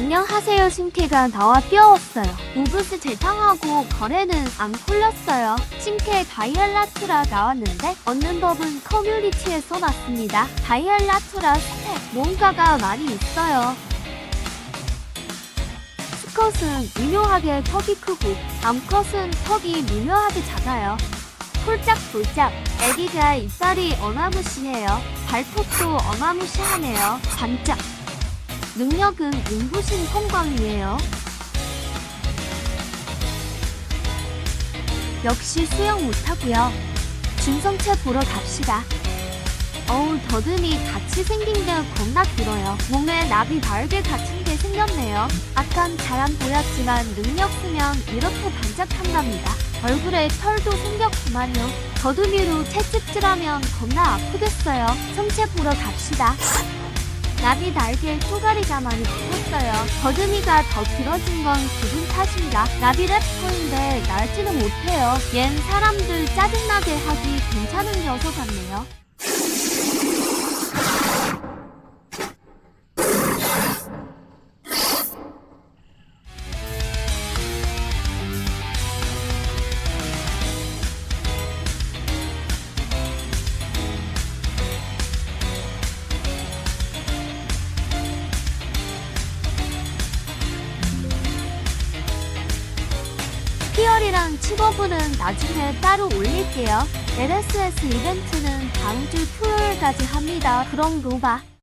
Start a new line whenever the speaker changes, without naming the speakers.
안녕하세요 심케가 나와 뛰어왔어요. 우브스 재탕하고 거래는 안 풀렸어요. 심케 다이얼라투라 나왔는데 얻는 법은 커뮤니티에 써놨습니다. 다이얼라투라 스택 뭔가가 많이 있어요. 수컷은 미묘하게 턱이 크고 암컷은 턱이 미묘하게 작아요. 폴짝폴짝 애기가 이빨이 어마무시해요. 발톱도 어마무시하네요. 반짝 능력은 눈부신 성광이에요. 역시 수영 못하고요. 중성체 보러 갑시다. 어우 더듬이 같이 생긴 게 겁나 길어요. 몸에 나비 날개 같은 게 생겼네요. 아깐 잘 안 보였지만 능력 쓰면 이렇게 반짝한답니다. 얼굴에 털도 생겼구만요. 더듬이로 채찍질하면 겁나 아프겠어요. 성체 보러 갑시다. 나비 날개에 쪼가리가 많이 붙었어요. 더듬이가 더 길어진 건 기분 탓입니다. 나비 래퍼인데 날지는 못해요. 얜 사람들 짜증나게 하기 괜찮은 녀석 같네요. 피어리랑 칩업은 나중에 따로 올릴게요. LSS 이벤트는 다음 주 토요일까지 합니다. 그럼 로바.